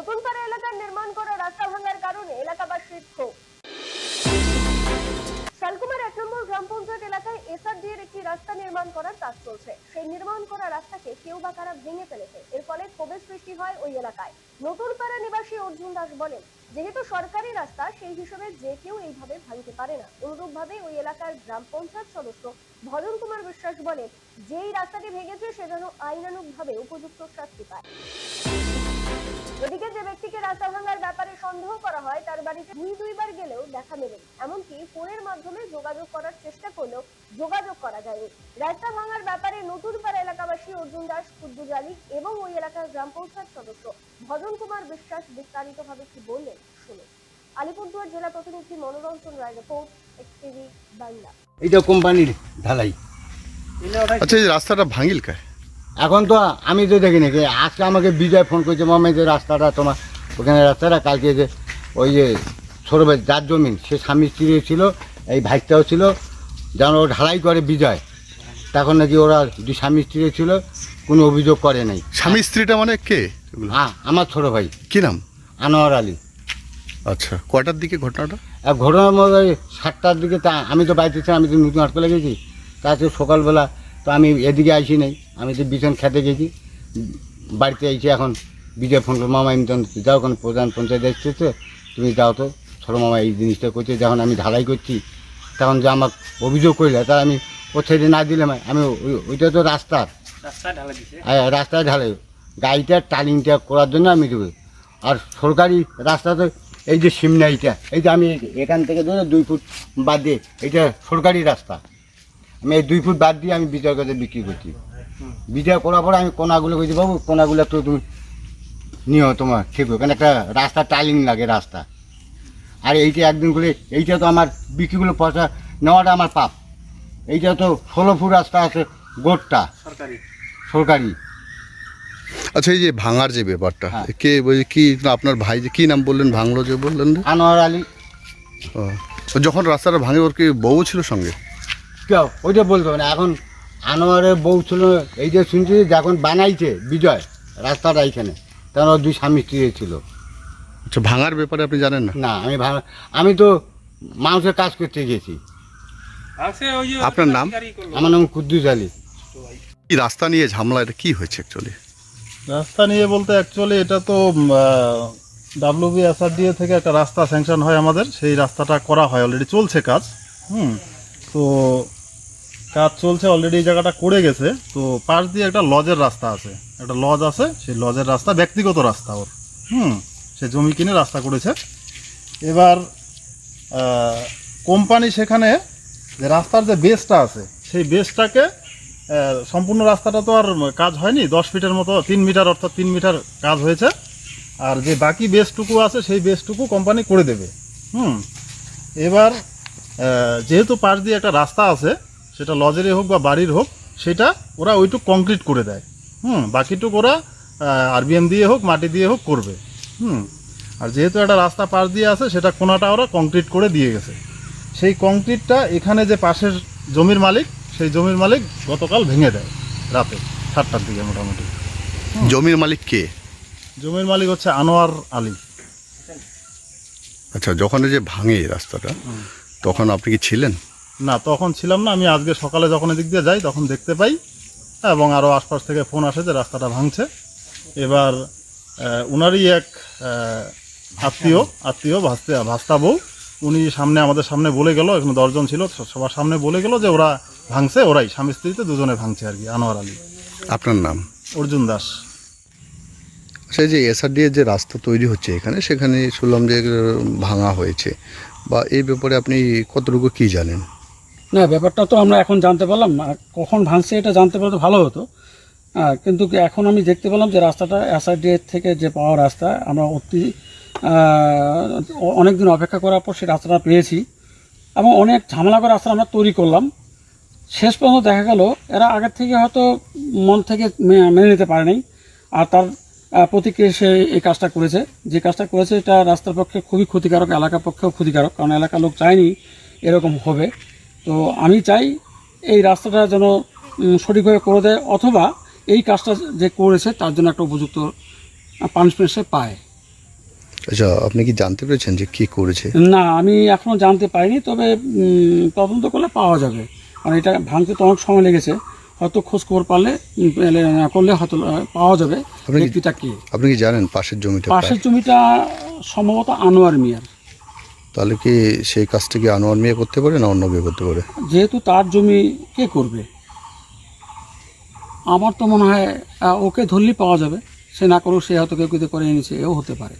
নতুন পাড়া এলাকার নির্মাণ করা রাস্তা ভাঙার কারণে এলাকাবাসীর ক্ষোভ। শালকুমার এক নম্বর গ্রাম পঞ্চায়েত এলাকায় এসআরডি এর একটি রাস্তা নির্মাণ করার কাজ চলছে। সেই নির্মাণ করা রাস্তাকে কেউ বা কারা ভেঙে ফেলেছে, এর ফলে ক্ষোভের সৃষ্টি হয় ওই এলাকায়। নতুন পাড়া নিবাসী অর্জুন দাস বলেন, যেহেতু সরকারি রাস্তা, সেই হিসেবে যে কেউ এইভাবে ভাঙতে পারে না। অনুরূপভাবে ওই এলাকার গ্রাম পঞ্চায়েত সদস্য ভজন কুমার বিশ্বাস বলেন, যেই রাস্তাটি ভেঙেছে, সে যেন আইনানুগভাবে উপযুক্ত শাস্তি পায়। এদিকে যে ব্যক্তিকে রাস্তা ভাঙার ব্যাপারে সন্দেহ করা হয় তার বাড়িতে দুই দুইবার গেলেও দেখা মেলেনি এমনকি ফোনের মাধ্যমে যোগাযোগ করার চেষ্টা করলেও যোগাযোগ করা যায়নি। রাস্তা ভাঙার ব্যাপারে নতুন পাড়া এলাকাবাসী অর্জুন দাস কুদ্দুজ আলী এবং ওই এলাকার গ্রাম পঞ্চায়েত সদস্য ভজন কুমার বিশ্বাস বিস্তারিতভাবে কি বললেন শুনুন। আলিপুরদুয়ার জেলা প্রতিনিধি মনোরঞ্জন রায় রিপোর্ট এক্সটিভি বাংলা। এইটা কোম্পানির ঢালাই। আচ্ছা এই রাস্তাটা ভাঙিল কায় এখন তো আমি তো দেখি নাকি আজকে আমাকে বিজয় ফোন করেছে মামা যে রাস্তাটা তোমার ওখানে রাস্তাটা কালকে যে ওই যে ছোটো ভাই যার জমিন সে স্বামী স্ত্রী ছিল এই ভাইটাও ছিল যেন ও ঢালাই করে বিজয়। তখন নাকি ওরা দুই স্বামী স্ত্রী ছিল কোনো অভিযোগ করে নাই। স্বামী স্ত্রীটা মানে কে হ্যাঁ আমার ছোটো ভাই। কি নাম? আনোয়ার আলী। আচ্ছা কটার দিকে ঘটনাটা? আর ঘটনার মধ্যে ওই সাতটার দিকে তা আমি তো বাড়িতে ছিলাম আমি তো নতুন হাসপাতালে গেছি। তাতে সকালবেলা তো আমি এদিকে আসি নাই। আমি তো বিছন খেতে গেছি। বাড়িতে এসে এখন। বিজয় ফোন করে, মামা আমি তখন যাও ওখানে প্রধান পঞ্চায়েত এসেছে। তুমি যাও তো। ছোটো মামা এই জিনিসটা করছে। যখন আমি ঢালাই করছি তখন যে আমার অভিযোগ করলে তা আমি ও ছেড়ে না দিলাম আমি ওই- ওইটা তো রাস্তার। হ্যাঁ, রাস্তায় ঢালাই। গাড়িটা টার্নিংটা করার জন্য আমি দেবো। আর সরকারি রাস্তা তো এই যে সিমনাইটা এই যে আমি এখান থেকে ধরে দুই ফুট বাদ দিয়ে এইটা সরকারি রাস্তা। আমি এই দুই ফুট বাদ দিয়ে আমি বিচার কাছে বিক্রি করছি। বিচার করার পরে আমি কোনাগুলো কইছি বাবু কোনাগুলো তো তুমি নিও তোমার ঠিক ওখানে একটা রাস্তা টাইলিং লাগে রাস্তা। আর এইটা একদিন করে এইটা তো আমার বিক্রিগুলো পয়সা নেওয়াটা আমার পাপ। এইটা তো ষোলো ফুট রাস্তা আছে গোটটা। সরকারি। আচ্ছা এই যে ভাঙার যে ব্যাপারটা হ্যাঁ। কে বলছে কি আপনার ভাই যে কি নাম বললেন? ভাঙলো যে বললেন না? আনোয়ার আলী। ও। যখন রাস্তাটা ভাঙে ওর কি বউ ছিল সঙ্গে? কেউ ওইটা বলতে হবে না। এখন আনোয়ারের বউ ছিল এই যে শুনছি যখন বানাইছে বিজয় রাস্তাটা এইখানে ওর দুই স্বামী স্ত্রী ছিল। আচ্ছা ভাঙার ব্যাপারে আপনি জানেন না? না আমি ভালো আমি তো মানুষের কাজ করতে গেছি। আপনার নাম? আমার নাম কুদ্দুস আলী। কি রাস্তা নিয়ে ঝামেলা এটা কি হয়েছে অ্যাকচুয়ালি রাস্তা নিয়ে বলতে অ্যাকচুয়ালি এটা তো ডাব্লিউবি এসআরডিএ থেকে একটা রাস্তা স্যাংশন হয় আমাদের। সেই রাস্তাটা করা হয় অলরেডি চলছে কাজ। হুম তো কাজ চলছে অলরেডি এই জায়গাটা করে গেছে। তো পাশ দিয়ে একটা লজের রাস্তা আছে। একটা লজ আছে, সেই লজের রাস্তা ব্যক্তিগত রাস্তা ওর। হুম, সে জমি কিনে রাস্তা করেছে। এবার কোম্পানি সেখানে যে রাস্তার যে বেসটা আছে, সেই বেসটাকে সম্পূর্ণ রাস্তাটা তো আর কাজ হয়নি, দশ ফিটের মতো, তিন মিটার অর্থাৎ তিন মিটার কাজ হয়েছে। আর যে বাকি বেসটুকু আছে, সেই বেসটুকু কোম্পানি করে দেবে। হুম, এবার যেহেতু পাশ দিয়ে একটা রাস্তা আছে সেটা লজেরই হোক বা বাড়ির হোক সেটা ওরা ওইটুক কংক্রিট করে দেয়। হুম বাকিটুক ওরা আরবিএম দিয়ে হোক মাটি দিয়ে হোক করবে। হুম আর যেহেতু একটা রাস্তা পাশ দিয়ে আছে সেটা কোনাটা ওরা কংক্রিট করে দিয়ে গেছে। সেই কংক্রিটটা এখানে যে পাশের জমির মালিক সেই জমির মালিক গতকাল ভেঙে দেয় রাতে সাতটার দিকে মোটামুটি। জমির মালিক কে? জমির মালিক হচ্ছে আনোয়ার আলী। আচ্ছা যখন এই যে ভাঙে রাস্তাটা তখন আপনি কি ছিলেন? না তখন ছিলাম না আমি আজকে সকালে যখন এদিক দিয়ে যাই তখন দেখতে পাই এবং আরও আশপাশ থেকে ফোন আসে যে রাস্তাটা ভাঙছে। এবার উনারই এক আত্মীয় আত্মীয় ভাস্তে ভাস্তা বউ উনি সামনে আমাদের সামনে বলে গেল এখানে দশজন ছিল সবার সামনে বলে গেল যে ওরা ভাঙছে ওরাই স্বামী স্ত্রীতে দুজনে ভাঙছে আর কি আনোয়ার আলী। আপনার নাম? অর্জুন দাস। আচ্ছা এই যে এসআরডি এর যে রাস্তা তৈরি হচ্ছে এখানে সেখানে শুনলাম যে ভাঙা হয়েছে বা এই ব্যাপারে আপনি কতটুকু কি জানেন? না, ব্যাপারটা তো আমরা এখন জানতে পারলাম কখন ভাঙছে এটা জানতে পারলে ভালো হতো। কিন্তু এখন আমি দেখতে পেলাম যে রাস্তাটা এসআরডি থেকে যে পাওয়া রাস্তা, আমরা অতি অনেক দিন অপেক্ষা করার পর সেই রাস্তাটা পেয়েছি। এবং অনেক ঝামেলা করে রাস্তা আমরা তৈরি করলাম। শেষ পর্যন্ত দেখা গেল, এরা আগের থেকে হয়তো মন থেকে মেনে নিতে পারেনি আর তার প্রতিক্রিয়া সে এই কাজটা করেছে। যে কাজটা করেছে, এটা রাস্তার পক্ষে খুবই ক্ষতিকারক, এলাকার পক্ষেও ক্ষতিকারক। কারণ এলাকার লোক চায়নি এরকম হবে। তো আমি চাই এই রাস্তাটা যেন সঠিকভাবে করে দেয় অথবা এই কাজটা যে করেছে তার জন্য একটা উপযুক্ত পানিশমেন্ট সে পায়। আচ্ছা আপনি কি জানতে পেরেছেন যে কি করেছে? না আমি এখনও জানতে পারিনি তবে তদন্ত করলে পাওয়া যাবে। কারণ এটা ভাঙতে তো অনেক সময় লেগেছে। হয়তো খোঁজ খবর পারলে করলে হয়তো পাওয়া যাবে। ব্যক্তিটা কি? আপনি কি জানেন পাশের জমিটা পাশের জমিটা সম্ভবত আনোয়ার মিয়ার। তাহলে কি সেই কাজটা কি আনোয়ার মিয়া করতে পারে না অন্য কেউ করতে পারে? যেহেতু তার জমি কে করবে? আমার তো মনে হয় ওকে ধরলেই পাওয়া যাবে। সে না করুক, সে হয়তো কেউ কেউ করে এনেছে, এও হতে পারে।